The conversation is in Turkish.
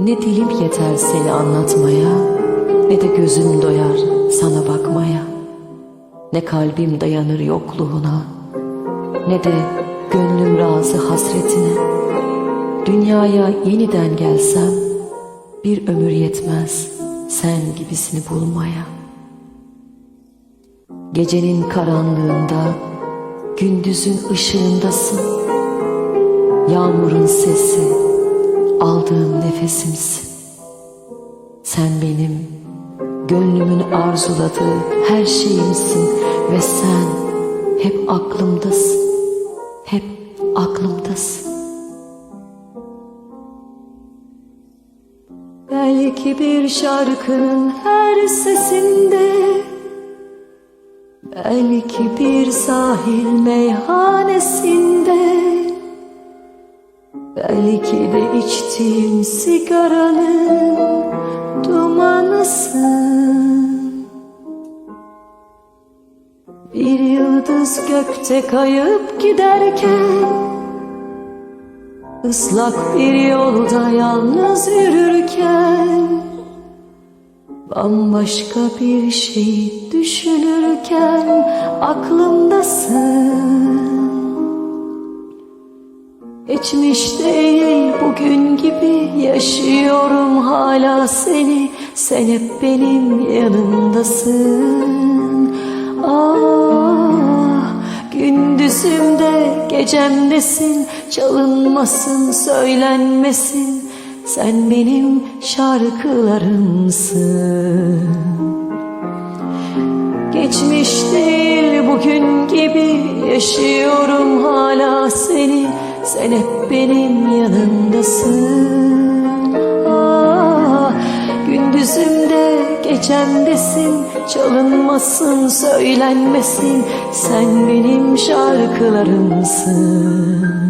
Ne dilim yeter seni anlatmaya, ne de gözüm doyar sana bakmaya. Ne kalbim dayanır yokluğuna, ne de gönlüm razı hasretine. Dünyaya yeniden gelsem, bir ömür yetmez sen gibisini bulmaya. Gecenin karanlığında, gündüzün ışığındasın. Yağmurun sesi, aldığım nefesimsin. Sen benim, gönlümün arzuladığı her şeyimsin ve sen hep aklımdasın, hep aklımdasın. Belki bir şarkının her sesinde Belki bir sahil meyhanesinde Belki de içtiğim sigaranın dumanısın. Bir yıldız gökte kayıp giderken Islak bir yolda yalnız yürürken Bambaşka bir şey düşünürken aklımdasın Geçmiş değil bugün gibi yaşıyorum hala seni. Sen hep benim yanımdasın. Ah gündüzümde gecemdesin. Çalınmasın söylenmesin. Sen benim şarkılarımsın. Geçmiş değil bugün gibi yaşıyorum hala seni Sen hep benim yanımdasın. Ah, Gündüzümde gecemdesin Çalınmasın söylenmesin. Sen benim şarkılarımsın